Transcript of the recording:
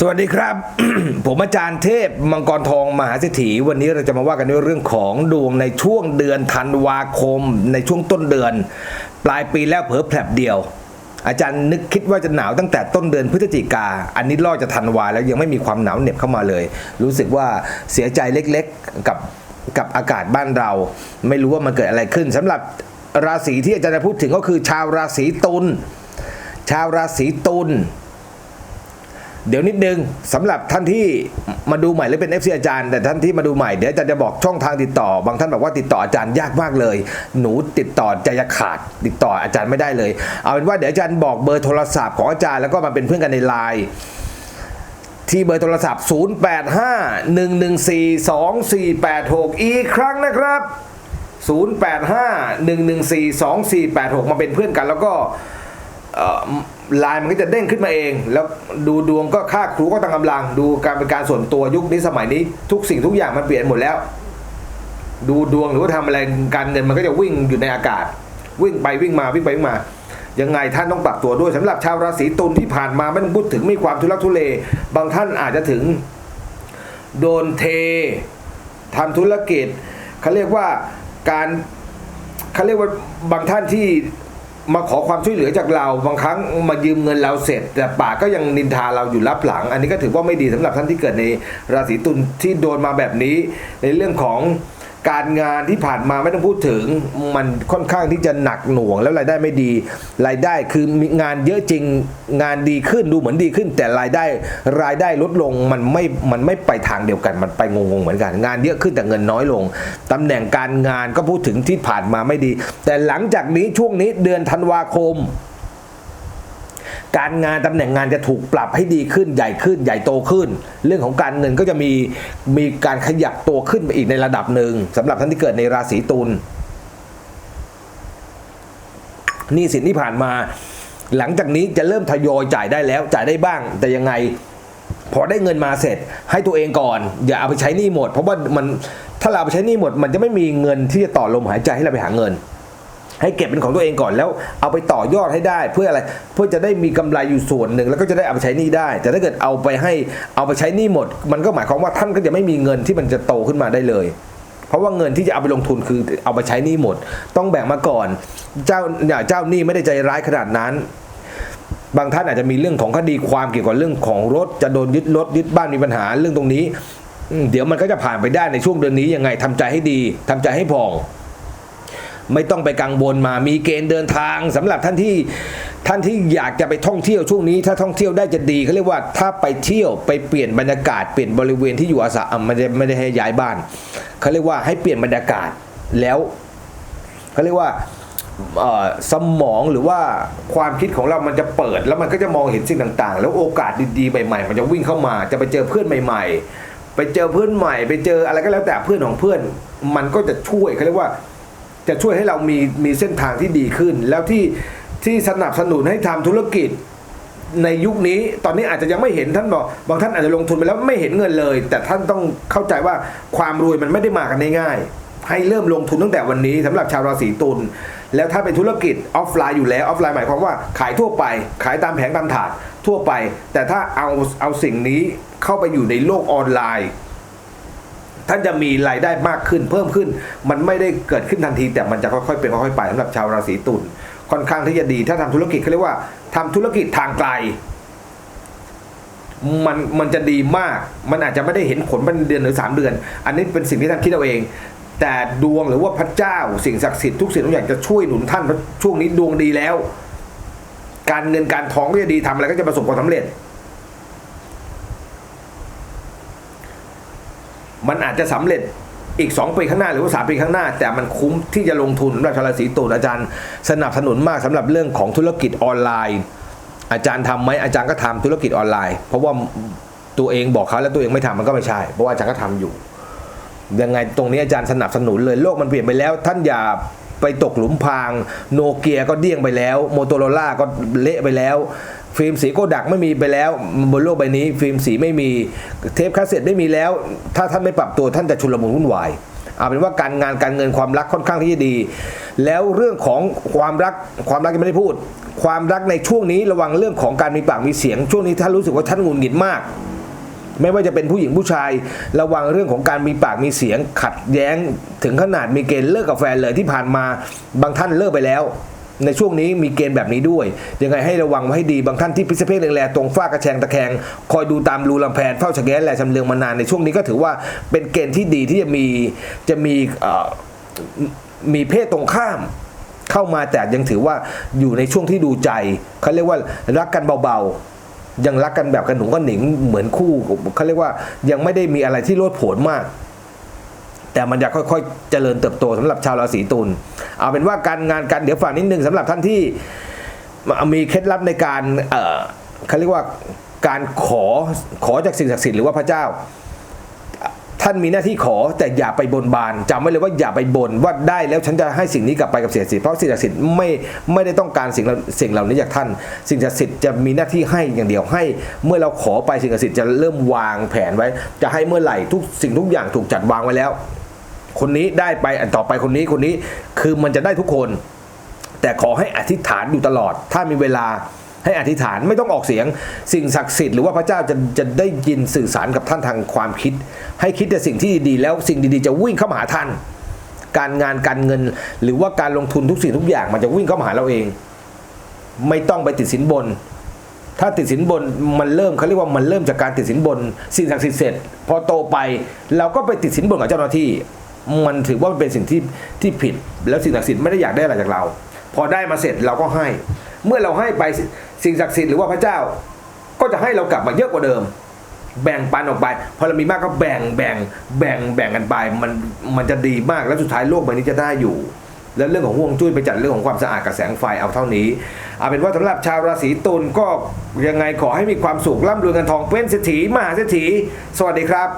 สวัสดีครับ ผมอาจารย์เทพมังกรทองมหาเศรษฐีวันนี้เราจะมาว่ากันในเรื่องของดวงในช่วงเดือนธันวาคม ในช่วงต้นเดือน ปลายปีแล้วเผลอแผลบเดียว อาจารย์นึกคิดว่าจะหนาวตั้งแต่ต้นเดือนพฤศจิกา อันนี้ล่อจะธันวาแล้วยังไม่มีความหนาวเหน็บเข้ามาเลย รู้สึกว่าเสียใจเล็กๆกับกับอากาศบ้านเรา ไม่รู้ว่ามันเกิดอะไรขึ้นสำหรับราศีที่อาจารย์พูดถึงก็คือชาวราศีตุลชาวราศีตุล เดี๋ยวนิดนึงสำหรับท่านที่มาดูใหม่หรือเป็น FC อาจารย์ แต่ท่านที่มาดูใหม่เดี๋ยวอาจารย์จะบอกช่องทางติดต่อ บางท่านบอกว่าติดต่ออาจารย์ยากมากเลย หนูติดต่อใจจะขาดติดต่ออาจารย์ไม่ได้เลย เอาเป็นว่าเดี๋ยวอาจารย์บอกเบอร์โทรศัพท์ของอาจารย์แล้วก็มาเป็นเพื่อนกันในไลน์ที่เบอร์โทรศัพท์ 0851142486 อีกครั้งนะครับ 0851142486 มาเป็นเพื่อนกันแล้วก็ ลน์มันก็จะเด้งขึ้นมาเอง แล้วดูดวงก็ค่าครูก็ตั้งกำลัง ดูการเป็นการส่วนตัวยุคนี้สมัยนี้ ทุกสิ่งทุกอย่างมันเปลี่ยนหมดแล้ว ดูดวงหรือว่าทำอะไรการเงินมันก็จะวิ่งอยู่ในอากาศ วิ่งไปวิ่งมาวิ่งไปวิ่งมายังไงท่านต้องปรับตัวด้วยสำหรับชาวราศีตุลที่ผ่านมาไม่ต้องพูดถึงมีความทุลักทุเล บางท่านอาจจะถึง โดนเททำธุรกิจเขาเรียกว่าการเขาเรียกว่าบางท่านที่ มาขอความช่วยเหลือจากเราบางครั้งมายืมเงินเราเสร็จ แต่ปากก็ยังนินทาเราอยู่รับหลัง อันนี้ก็ถือว่าไม่ดีสำหรับท่านที่เกิดในราศีตุลที่โดนมาแบบนี้ในเรื่องของ การงานที่ผ่านมาไม่ต้องพูดถึงมันค่อนข้างที่จะหนักหน่วง แล้วรายได้ไม่ดีรายได้คือมีงานเยอะจริงงานดีขึ้นดูเหมือนดีขึ้น แต่รายได้รายได้ลดลงมันไม่มันไม่ไปทางเดียวกันมันไปงงๆเหมือนกัน งานเยอะขึ้นแต่เงินน้อยลงตำแหน่งการงานก็พูดถึงที่ผ่านมาไม่ดี แต่หลังจากนี้ช่วงนี้เดือนธันวาคม การงานตำแหน่งงานจะถูกปรับให้ดีขึ้นใหญ่ขึ้น ใหญ่โตขึ้น เรื่องของการเงินก็จะมีมีการขยับตัวขึ้นไปอีกในระดับหนึ่งสำหรับท่านที่เกิดในราศีตุลหนี่สินที่ผ่านมา หลังจากนี้จะเริ่มทยอยจ่ายได้แล้วจ่ายได้บ้าง แต่ยังไง พอได้เงินมาเสร็จ ให้ตัวเองก่อน อย่าเอาไปใช้หนี้หมด เพราะว่ามันถ้าเราเอาไปใช้หนี้หมด มันจะไม่มีเงินที่จะต่อลมหายใจให้เราไปหาเงิน ให้เก็บเป็นของตัวเองก่อนแล้วเอาไปต่อยอดให้ได้ เพื่ออะไรเพื่อจะได้มีกำไรอยู่ส่วนหนึ่ง แล้วก็จะได้เอาไปใช้นี้ได้ แต่ถ้าเกิดเอาไปให้เอาไปใช้นี้หมด มันก็หมายความว่าท่านก็จะไม่มีเงินที่มันจะโตขึ้นมาได้เลย เพราะว่าเงินที่จะเอาไปลงทุนคือเอาไปใช้นี้หมด ต้องแบ่งมาก่อน เจ้าเนี่ยเจ้านี้ไม่ได้ใจร้ายขนาดนั้น บางท่านอาจจะมีเรื่องของคดีความเกี่ยวกับเรื่องของรถจะโดนยึดรถยึดบ้านมีปัญหาเรื่องตรงนี้เดี๋ยวมันก็จะผ่านไปได้ในช่วงเดือนนี้ยังไงทำใจให้ดีทำใจให้ผ่อง ไม่ต้องไปกังวลมา มีเกณฑ์เดินทางสำหรับท่านที่ท่านที่อยากจะไปท่องเที่ยวช่วงนี้ ถ้าท่องเที่ยวได้จะดีเขาเรียกว่าถ้าไปเที่ยวไปเปลี่ยนบรรยากาศเปลี่ยนบริเวณที่อยู่อาศัยอะไม่ได้ไม่ได้ให้ย้ายบ้านเขาเรียกว่าให้เปลี่ยนบรรยากาศแล้วเขาเรียกว่าสมองหรือว่าความคิดของเรามันจะเปิด แล้วมันก็จะมองเห็นสิ่งต่างๆ แล้วโอกาสดีๆ ใหม่ๆ มันจะวิ่งเข้ามา จะไปเจอเพื่อนใหม่ ๆ ไปเจอเพื่อนใหม่ ไปเจออะไรก็แล้วแต่เพื่อนของเพื่อน มันก็จะช่วยเขาเรียกว่า จะช่วยให้เรามีมีเส้นทางที่ดีขึ้น แล้วที่ที่สนับสนุนให้ทำธุรกิจในยุคนี้ตอนนี้อาจจะยังไม่เห็นท่านบอกบางท่านอาจจะลงทุนไปแล้วไม่เห็นเงินเลย แต่ท่านต้องเข้าใจว่าความรวยมันไม่ได้มากันง่ายๆให้เริ่มลงทุนตั้งแต่วันนี้สำหรับชาวราศีตุลแล้วถ้าเป็นธุรกิจออฟไลน์อยู่แล้วออฟไลน์หมายความว่าขายทั่วไป ขายตามแผงตามถาดทั่วไป แต่ถ้าเอาเอาสิ่งนี้เข้าไปอยู่ในโลกออนไลน์ ท่านจะมีรายได้มากขึ้นเพิ่มขึ้น มันไม่ได้เกิดขึ้นทันที แต่มันจะค่อยๆเป็นค่อยๆไปสำหรับชาวราศีตุลค่อนข้างที่จะดี ถ้าทำธุรกิจเขาเรียกว่าทำธุรกิจทางไกลมันมันจะดีมาก มันอาจจะไม่ได้เห็นผลเป็นเดือนหรือสามเดือน อันนี้เป็นสิ่งที่ท่านคิดเอาเอง แต่ดวงหรือว่าพระเจ้าสิ่งศักดิ์สิทธิ์ทุกสิ่งทุกอย่างจะช่วยหนุนท่านเพราะช่วงนี้ดวงดีแล้ว การเงินการทองก็จะดีทำอะไรก็จะประสบความสำเร็จ มันอาจจะสำเร็จอีก 2 ปีข้างหน้าหรือว่าสปีข้างหน้า แต่มันคุ้มที่จะลงทุนสำหรับชาวราศีตุลอาจารย์ สนับสนุนมากสำหรับเรื่องของธุรกิจออนไลน์ อาจารย์ทำไหมอาจารย์ก็ทำธุรกิจออนไลน์ เพราะว่าตัวเองบอกเขาแล้วตัวเองไม่ทำมันก็ไม่ใช่ เพราะว่าอาจารย์ก็ทำอยู่ยังไงตรงนี้อาจารย์สนับสนุนเลยโลกมันเปลี่ยนไปแล้ว ท่านอย่าไปตกหลุมพราง โนเกียก็เดี้ยงไปแล้ว โมโตโรล่าก็เละไปแล้ว ฟิล์มสีโกดักไม่มีไปแล้วบนโลกใบนี้ ฟิล์มสีไม่มีเทปคาสเซ็ตไม่มีแล้ว ถ้าท่านไม่ปรับตัวท่านจะชุลมุนวุ่นวายเอาเป็นว่าการงานการเงินความรักค่อนข้างที่จะดี แล้วเรื่องของความรักความรักยังไม่ได้พูด ความรักในช่วงนี้ระวังเรื่องของการมีปากมีเสียง ช่วงนี้ถ้านรู้สึกว่าท่านหงุดหงิดมาก ไม่ว่าจะเป็นผู้หญิงผู้ชาย ระวังเรื่องของการมีปากมีเสียง ขัดแย้ง ถึงขนาดมีเกณฑ์เลิกกับแฟนเลยที่ผ่านมาบางท่านเลิกไปแล้ว ในช่วงนี้มีเกณฑ์แบบนี้ด้วย ยังไงให้ระวังไว้ให้ดีบางท่านที่พิษเพศแรงๆตรงฝ้ากระแชงตะแคงคอยดูตามรูลำแพนเฝ้าชะแง้แลชำเลืองมานานในช่วงนี้ก็ถือว่าเป็นเกณฑ์ที่ดีที่จะมีจะมีมีเพศตรงข้ามเข้ามาแต่ยังถือว่าอยู่ในช่วงที่ดูใจเขาเรียกว่ารักกันเบาๆ ยังรักกันแบบกันหนุงกันหนิงเหมือนคู่เขาเรียกว่ายังไม่ได้มีอะไรที่โลดโผนมาก แต่มันจะค่อยๆเจริญเติบโตสำหรับชาวราศีตุลเอาเป็นว่าการงานกันเดี๋ยวฝากนิดนึงสำหรับท่านที่มีเคล็ดลับในการเอ่อเขาเรียกว่าการขอขอจากสิ่งศักดิ์สิทธิ์หรือว่าพระเจ้า ท่านมีหน้าที่ขอแต่อย่าไปบนบานจำไว้เลยว่าอย่าไปบนว่าได้แล้วฉันจะให้สิ่งนี้กลับไปกับสิ่งศักดิ์สิทธิ์เพราะสิ่งศักดิ์สิทธิ์ไม่ไม่ได้ต้องการสิ่งสิ่งเหล่านี้จากท่าน สิ่งศักดิ์สิทธิ์จะมีหน้าที่ให้อย่างเดียวให้ เมื่อเราขอไปสิ่งศักดิ์สิทธิ์จะเริ่มวางแผนไว้ จะให้เมื่อไหร่ทุกสิ่งทุกอย่างถูกจัดวางไว้แล้ว คนนี้ได้ไปอันต่อไปคนนี้คนนี้คือมันจะได้ทุกคน แต่ขอให้อธิษฐานอยู่ตลอด ถ้ามีเวลาให้อธิษฐานไม่ต้องออกเสียง สิ่งศักดิ์สิทธิ์หรือว่าพระเจ้าจะจะได้ยินสื่อสารกับท่านทางความคิด ให้คิดแต่สิ่งที่ดีๆแล้วสิ่งดีๆจะวิ่งเข้ามาหาท่าน การงานการเงิน หรือว่าการลงทุนทุกสิ่งทุกอย่างมันจะวิ่งเข้ามาหาเราเอง ไม่ต้องไปติดสินบน ถ้าติดสินบนมันเริ่มเขาเรียกว่ามันเริ่มจากการติดสินบน สิ่งศักดิ์สิทธิ์เสร็จ พอโตไปเราก็ไปติดสินบนกับเจ้าหน้าที่ มันถือว่าเป็นสิ่งที่ที่ผิด แล้วสิ่งศักดิ์สิทธิ์ไม่ได้อยากได้อะไรจากเรา พอได้มาเสร็จเราก็ให้ เมื่อเราให้ไปสิ่งศักดิ์สิทธิ์หรือว่าพระเจ้า ก็จะให้เรากลับมาเยอะกว่าเดิม แบ่งปันออกไป พอเรามีมากก็แบ่งแบ่งแบ่งแบ่งกันไปมันมันจะดีมากแล้วสุดท้ายโลกใบนี้จะได้อยู่แล้วเรื่องของห่วงจุ้ยไปจัดเรื่องของความสะอาดกับแสงไฟเอาเท่านี้เอาเป็นว่าสำหรับชาวราศีตุลก็ยังไงขอให้มีความสุขร่ำรวยเงินทองเป็นเศรษฐีมหาเศรษฐีสวัสดีครับ